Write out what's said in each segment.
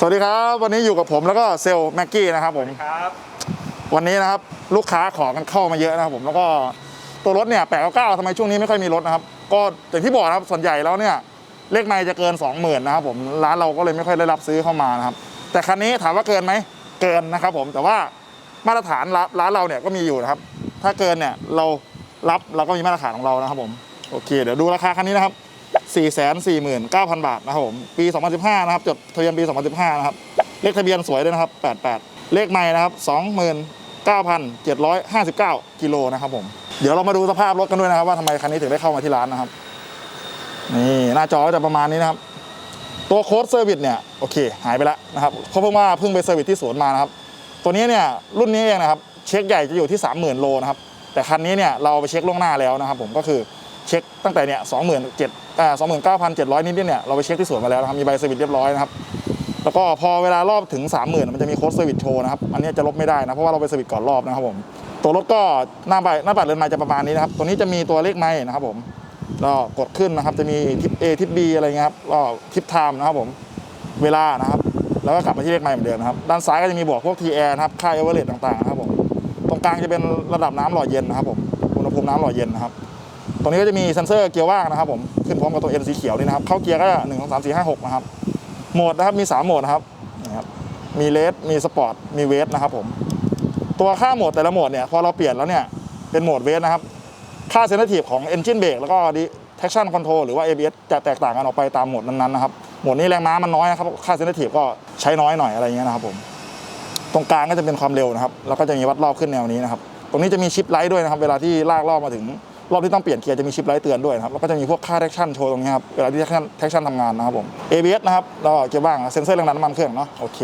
สวัสดีครับวันนี้อยู่กับผมแล้วก็เซลล์แม็กกี้นะครับผมครับวันนี้นะครับลูกค้าขอกันเข้ามาเยอะนะครับผมแล้วก็ตัวรถเนี่ยแปดเก้าทำไมช่วงนี้ไม่ค่อยมีรถนะครับ ก็อย่างที่บอกนะครับส่วนใหญ่แล้วเนี่ยเลขไม่จะเกิน 20,000นะครับผมร้านเราก็เลยไม่ค่อยได้รับซื้อเข้ามานะครับ แต่คันนี้ถามว่าเกินไหมเกินนะครับผมแต่ว่ามาตรฐานร้านร้านเราเนี่ยก็มีอยู่นะครับ ถ้าเกินเนี่ยเรารับเราก็มีมาตรฐานของเรานะครับผมโอเค เดี๋ยวดูราคาคันนี้นะครับ 449,000 บาทนะครับผม ปี 2015 นะครับ จดทะเบียนปี 2015 นะครับ เลขทะเบียนสวยด้วยนะครับ 88 เลขไม่นะครับ 29,759 กิโลนะครับผม เดี๋ยวเรามาดูสภาพรถกันด้วยนะครับ ว่าทำไมคันนี้ถึงได้เข้ามาที่ร้านนะครับ นี่หน้าจอก็จะประมาณนี้นะครับ ตัวโค้ดเซอร์วิสเนี่ย โอเค หายไปแล้วนะครับเพราะเพิ่งว่าเพิ่งไปเซอร์วิสที่ศูนย์มานะครับ ตัวนี้เนี่ยรุ่นนี้เองนะครับ เช็คใหญ่จะอยู่ที่ 30,000 โลนะครับ แต่คันนี้เนี่ยเราเอาไปเช็คล่วงหน้าแล้วนะครับ ผมก็คือ เช็คตั้งแต่เนี่ยสองหมื่นเจ็ดอ่าสองหมื่นเก้าพันเจ็ดร้อยนิดๆเนี่ยเราไปเช็คที่สวนมาแล้วนะครับมีใบเซอร์วิสเรียบร้อยนะครับแล้วก็พอเวลารอบถึง 30,000 มันจะมีโค้ดเซอร์วิสโชว์นะครับ อันนี้จะลบไม่ได้นะ เพราะว่าเราไปเซอร์วิสก่อนรอบนะครับผม ตัวรถก็หน้าใบหน้าปัดเรือนไม้จะประมาณนี้นะครับ ตัวนี้จะมีตัวเลขไม้นะครับผมก็กดขึ้นนะครับ จะมีทิป A ทิป B อะไรเงี้ยครับก็ทิปไทม์นะครับผม เวลานะครับ แล้วก็กลับมาที่เลขไม้เหมือนเดิมนะครับ ด้านซ้ายก็จะมีบอกพวก TR นะครับ ค่าเอเวอเรต่างๆนะครับผม ตรงกลางจะเป็นระดับน้ำหล่อเย็นนะครับผม อุณหภูมิน้ำหล่อเย็นนะครับ รงนี้ก็จะมีเซ็นเซอร์เกียร์ว่างนะครับผมขึ้นพร้อมกับตัว N สีเขียวนี่นะครับเข้าเกียร์ก็หนึ่งสองสามสี่ห้าหกนะครับโหมดนะครับมี3โหมดนะครับนี่ครับมีเลสมีสปอร์ตมีเวทนะครับผมตัวค่าโหมดแต่ละโหมดเนี่ยพอเราเปลี่ยนแล้วเนี่ยเป็นโหมดเวทนะครับค่าเซน i ทีฟของ Engine Brake แล้วก็ Traction Control หรือว่า ABS จะแตกต่างกันออกไปตามโหมดนั้นๆนะครับโหมดนี้แรงม้ามันน้อยนะครับค่าเซน i ทีฟก็ใช้น้อยหน่อยอะไรเงี้ยนะครับผมตรงกลางก็จะเป็นความเร็วนะครับแล้วก็จะมีวัดรอบขึ้นแนวนี้นะครับตรงนี้จะมีชิปไลท์ด้วยนะครับ เวลาที่ลากรอบมาถึง รอบที่ต้องเปลี่ยนเกียร์จะมีชิปไลท์เตือนด้วยนะครับแล้วก็จะมีพวกค่า traction โชว์ตรงนี้ครับเวลาที่ traction traction ทำงานนะครับผม ABS นะครับแล้วก็เกียร์ว่างเซ็นเซอร์แรงดันน้ำมันเครื่องเนาะโอเค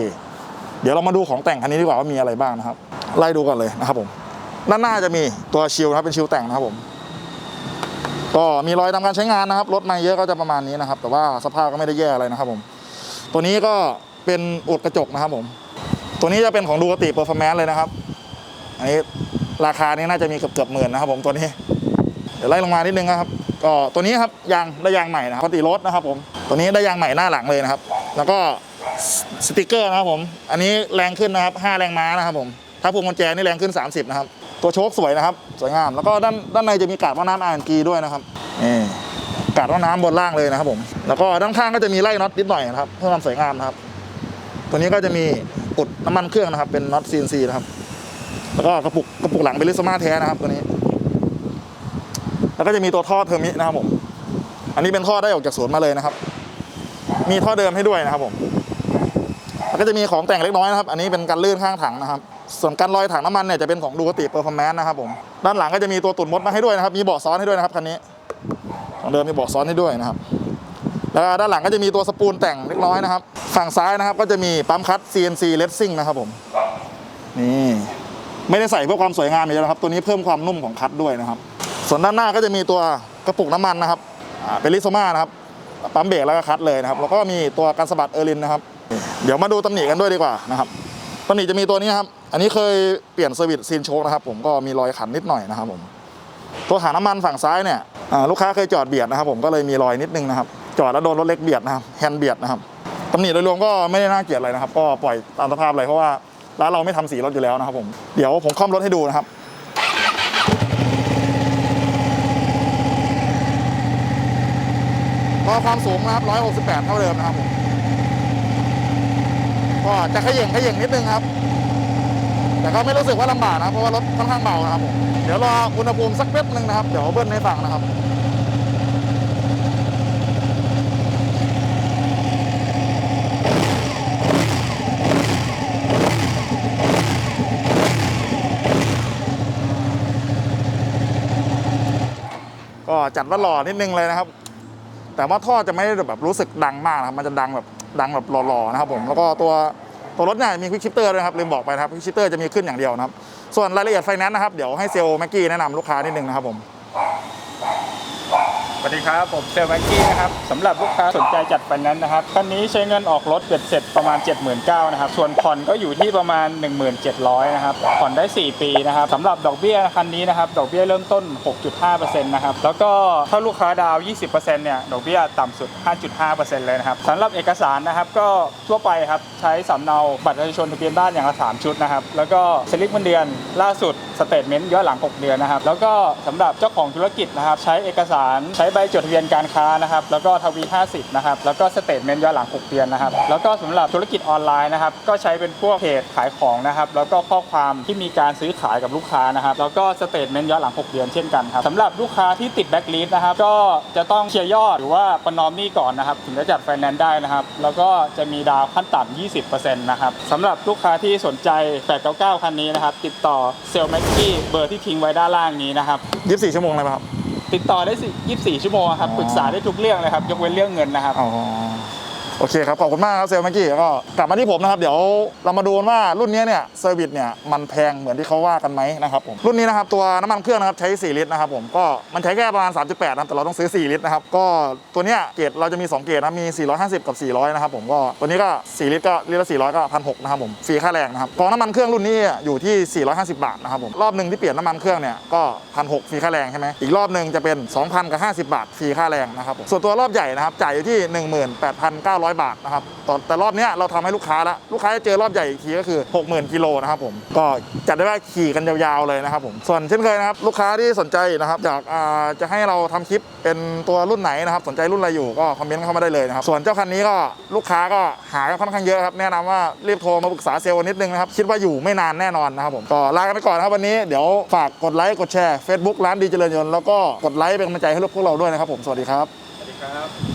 เดี๋ยวเรามาดูของแต่งคันนี้ดีกว่าว่ามีอะไรบ้างนะครับไล่ดูกันเลยนะครับผมด้านหน้าจะมีตัวชิลนะครับเป็นชิลแต่งนะครับผมก็มีรอยทำการใช้งานนะครับรถมาเยอะก็จะประมาณนี้นะครับ แต่ว่าสภาพก็ไม่ได้แย่อะไรนะครับผม ตัวนี้ก็เป็นอุดกระจกนะครับผม ตัวนี้จะเป็นของดูกติเปอร์ฟอร์แมนซ์เลยนะครับ อันนี้ราคานี้น่าจะมีเกือบเกือบหมื่นนะครับผมตัวนี้ เดี๋ยวไล่ลงมานิดนึงนะครับ ก็ตัวนี้ครับยางได้ยางใหม่นะครับปกติรถนะครับผมตัวนี้ได้ยางใหม่หน้าหลังเลยนะครับ แล้วก็สติกเกอร์นะครับผม อันนี้แรงขึ้นนะครับ 5 แรงม้านะครับผม ถ้าพวงกุญแจนี่แรงขึ้น 30 นะครับ ตัวโชคสวยนะครับ สวยงาม แล้วก็ด้านด้านในจะมีกาดว่าน้ำ RNG ด้วยนะครับนี่กาดว่าน้ำบนล่างเลยนะครับผม แล้วก็ด้านข้างก็จะมีไล่น็อตนิดหน่อยนะครับ เพื่อความสวยงามนะครับ ตัวนี้ก็จะมีอุดน้ำมันเครื่องนะครับ เป็นน็อต CNC นะครับ แล้วก็กระปุกกระปุกหลังเป็นลิสมาแท้นะครับตัวนี้ แล้วก็จะมีตัวท่อเทอร์มินะครับผม อันนี้เป็นท่อได้ออกจากสวนมาเลยนะครับ มีท่อเดิมให้ด้วยนะครับผม แล้วก็จะมีของแต่งเล็กน้อยนะครับ อันนี้เป็นกันลื่นข้างถังนะครับ ส่วนกันลอยถังน้ำมันเนี่ยจะเป็นของดูกติเปอร์ฟอร์แมนซ์นะครับผม ด้านหลังก็จะมีตัวตุ่นมดมาให้ด้วยนะครับ มีเบาะซ้อนให้ด้วยนะครับคันนี้ ของเดิมมีเบาะซ้อนให้ด้วยนะครับ แล้วด้านหลังก็จะมีตัวสปูลแต่งเล็กน้อยนะครับ ฝั่งซ้ายนะครับก็จะมีปั๊มคัต CNC Racing นะครับผม นี่ไม่ได้ใส่เพื่อความสวยงามอย่างเดียวนะครับ ตัวนี้เพิ่มความนุ่มของคัตด้วยนะครับ ส่วนด้านหน้าก็จะมีตัวกระปุกน้ำมันนะครับเป็นลิโซมานะครับปั๊มเบรกแล้วก็คัตเลยนะครับแล้วก็มีตัวกันสะบัดเออร์ลินนะครับ เดี๋ยวมาดูตำหนิกันด้วยดีกว่านะครับตำหนิจะมีตัวนี้ครับอันนี้เคยเปลี่ยนเซอร์วิสซีนโชคนะครับ ผมก็มีรอยขันนิดหน่อยนะครับผมตัวถังน้ำมันฝั่งซ้ายเนี่ยลูกค้าเคยจอดเบียดนะครับ ผมก็เลยมีรอยนิดนึงนะครับ จอดแล้วโดนรถเล็กเบียดนะครับแฮนด์เบียดนะครับตำหนิโดยรวมก็ไม่ได้น่าเกลียดอะไรนะครับ ก็ปล่อยตามสภาพเลยเพราะว่าร้านเราไม่ทำสีรถอยู่แล้วนะครับผมเดี๋ยวผมค่อมรถให้ดูนะครับ ก็ความสูงนะครับ 168 เท่าเดิมนะครับผมก็จะขย่งขย่งนิดนึงครับ แต่ก็ไม่รู้สึกว่าลำบากนะเพราะว่ารถค่อนข้างเบานะครับผมเดี๋ยวรออุณหภูมิสักแป๊บนึงนะครับ เดี๋ยวเบิ้ลให้ฟังนะครับก็จัดว่าหล่อนิดนึงเลยนะครับ แต่ว่าท่อจะไม่ได้แบบรู้สึกดังมากนะครับ มันจะดังแบบดังแบบหล่อๆนะครับผม แล้วก็ตัวตัวรถเนี่ยมีควิกชิปเตอร์ด้วยนะครับลืมบอกไปนะครับควิกชิปเตอร์จะมีขึ้นอย่างเดียวนะครับ ส่วนรายละเอียดไฟแนนซ์นะครับเดี๋ยวให้เซลล์แม็กกี้แนะนำลูกค้านิดนึงนะครับผมส วัสดีครับ ผมเซลล์แบงกี้นะครับสำหรับลูกค้าสนใจจัดไฟแนนซ์นะครับคันนี้ใช้เงินออกรถเบ็ดเสร็จประมาณ 79,000นะครับส่วนผ่อนก็อยู่ที่ประมาณ 1700นะครับผ่อนได้ 4 ปีนะครับสำหรับดอกเบี้ยคันนี้นะครับดอกเบี้ยเริ่มต้น 6.5%นะครับแล้วก็ถ้าลูกค้าดาวน์20%เนี่ยดอกเบี้ยต่ำสุด 5.5%เลยนะครับสำหรับเอกสารนะครับก็ทั่วไปครับใช้สำเนาบัตรประชาชนทะเบียนบ้านอย่างละ3ชุดนะครับแล้วก็สลิปเงินเดือนล่าสุดสเตทเมนต์ย้อนหลัง 6 เดือนนะครับ แล้วก็สำหรับเจ้าของธุรกิจนะครับ ใช้เอกสารใช้ใบจดทะเบียนการค้านะครับ แล้วก็ทวี 50 นะครับ แล้วก็สเตทเมนต์ย้อนหลัง 6 เดือนนะครับ แล้วก็สำหรับธุรกิจออนไลน์นะครับ ก็ใช้เป็นพวกเพจขายของนะครับ แล้วก็ข้อความที่มีการซื้อขายกับลูกค้านะครับ แล้วก็สเตทเมนต์ย้อนหลัง 6 เดือนเช่นกันครับสำหรับลูกค้าที่ติดแบ็กลิสต์นะครับ ก็จะต้องเคลียร์ยอดหรือว่าประนอมหนี้ก่อนนะครับ ถึงจะจัดไฟแนนซ์ได้นะครับ แล้วก็จะมีดาวขั้นต่ำ20%นะครับสำหรับลูกค้าที่สนใจ 899 คันนี้นะครับ ติดต่อเซลล์แมกกี้เบอร์ที่ทิ้งไว้ด้านล่างนี้นะครับ24ชั่วโมงเลยไหมครับ ติดต่อได้สิ24 ชั่วโมงครับอ๋อปรึกษาได้ทุกเรื่องเลยครับ ยกเว้นเรื่องเงินนะครับ อ๋อ โอเคครับ ขอบคุณมากครับเซลล์เมื่อกี้ก็กลับมาที่ผมนะครับ เดี๋ยวเรามาดูว่ารุ่นนี้เนี่ยเซอร์วิสเนี่ยมันแพงเหมือนที่เขาว่ากันไหมนะครับผมรุ่นนี้นะครับตัวน้ำมันเครื่องนะครับใช้ 4 ลิตรนะครับผมก็มันใช้แค่ประมาณ 3.8นะครับแต่เราต้องซื้อ 4 ลิตรนะครับก็ตัวเนี้ยเกรดเราจะมี 2 เกรดนะมี 450 กับ 400 นะครับผมก็ตัวนี้ก็ 4 ลิตรก็ลิตรละ 400 ก็1,600นะครับผมฟรีค่าแรงนะครับกองน้ำมันเครื่องรุ่นนี้อยู่ที่ 450 บาทนะครับผมรอบหนึ่งที่เปลี่ยนน้ำมันเครื่องเนี่ยก็1,600ฟรีค่าแรงใช่ไหมอีกรอบหนึ่งจะเป็น 2,000กับ50 บาทฟรีค่าแรงนะครับผมส่วนตัวรอบใหญ่นะครับจ่ายอยู่ที่ 18,900บาทนะครับตอนแต่รอบนี้เราทำให้ลูกค้าละลูกค้าจะเจอรอบใหญ่อีกทีก็คือ 60,000กิโลนะครับผมก็จัดได้ว่าขี่กันยาวๆเลยนะครับผมส่วนเช่นเคยนะครับลูกค้าที่สนใจนะครับอยากจะให้เราทำคลิปเป็นตัวรุ่นไหนนะครับสนใจรุ่นอะไรอยู่ก็คอมเมนต์เข้ามาได้เลยนะครับส่วนเจ้าคันนี้ก็ลูกค้าก็หากันค่อนข้างเยอะครับแนะนำว่ารีบโทรมาปรึกษาเซลล์นิดนึงนะครับคิดว่าอยู่ไม่นานแน่นอนนะครับผมก็ลากันไปก่อนนะครับวันนี้เดี๋ยวฝากกดไลค์กดแชร์ Facebook ร้านดีเจริญยนต์แล้วก็กดไลค์เป็นกำลังใจให้พวกเราด้วยนะครับผมสวัสดีครับสวัสดีครับ